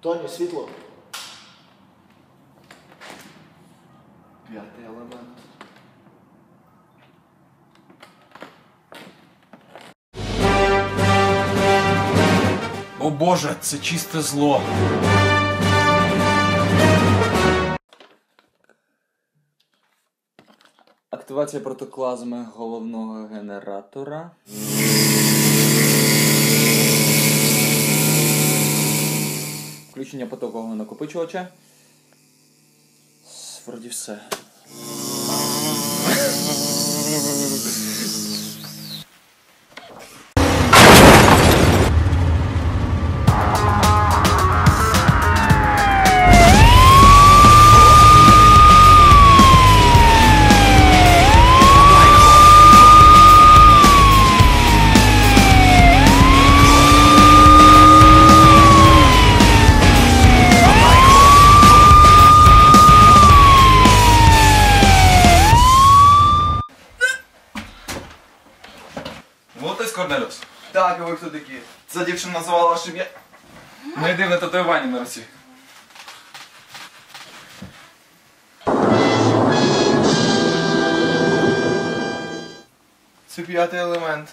Тоні, світло. П'ятий елемент. О боже, це чисте зло. Активація протоклазми головного генератора. Включення потокового накопичувача. Вроді все. Молодець Корнеліус. Так, а ви хто такі? Ця дівчина називала ваше ім'я. Не дивне татуювання на руці. Це п'ятий елемент.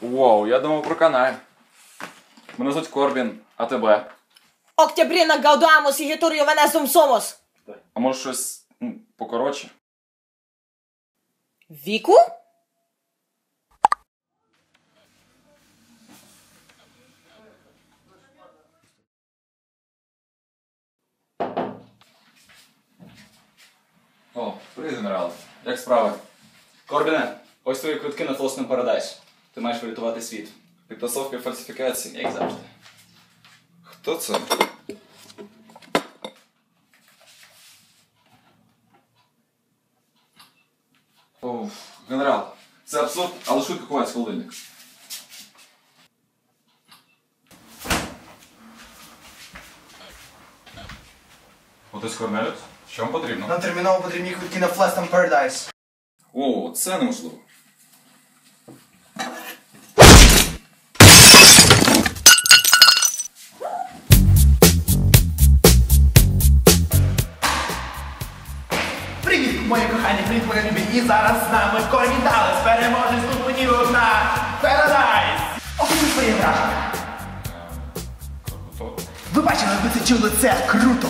Вау, я думав про канай. Мене звуть Корбін, а тебе? Октябрина Гаудамус і Гіторіо Венесум Сомос. А може щось ну, покоротше? Віку? О, привіт, генерал. Як справи? Корбіне, ось твої квитки на Флоснем Парадайс. Ти маєш врятувати світ. Підтасовка і фальсифікації. Як завжди. Хто це? О, генерал, це абсурд, але швидко ховається холодильник. Отець Корнеліус, що вам потрібно? Нам терміново потрібні квитки на Flash and Paradise. О, це неможливо. Мої кохані, привіт, мої любі. І зараз з нами Коні Далес, переможець тут мені одна Paradise. Опиши своє враження. Ви бачили, ви це чули, це круто.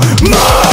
move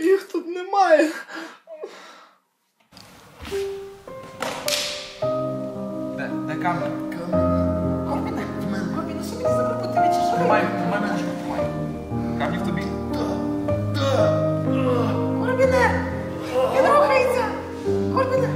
Їх тут немає. Де? Де камера? Камера. Комбіна, що мені забрати подивитися? Тримай, тримай мене, тримай. Камні в тобі. Корбіне! Він рухається! Корбіне!